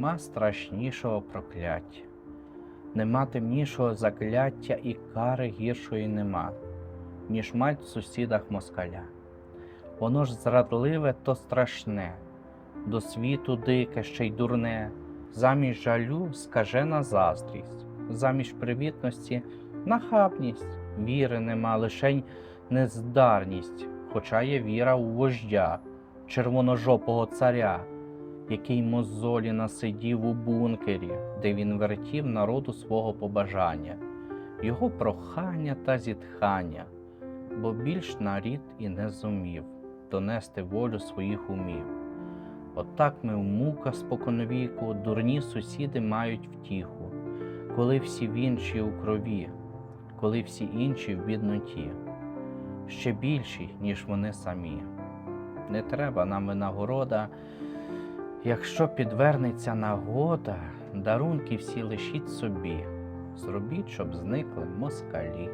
нема страшнішого прокляття, нема темнішого закляття і кари гіршої нема, ніж мать в сусідах москаля. Воно ж зрадливе, то страшне, до світу дике, ще й дурне, замість жалю скажена заздрість, замість привітності нахабність, віри нема, лишень нездарність, хоча є віра у вождя, червоножопого царя, який мозолі насидів у бункері, де він вертів народу свого побажання, його прохання та зітхання, бо більш нарід і не зумів донести волю своїх умів. Отак ми в муках споконвіку, дурні сусіди мають втіху, коли всі в інші у крові, коли всі інші в бідноті, ще більші, ніж вони самі. Не треба нам винагорода, якщо підвернеться нагода, дарунки всі лишіть собі, зробіть, щоб зникли москалі.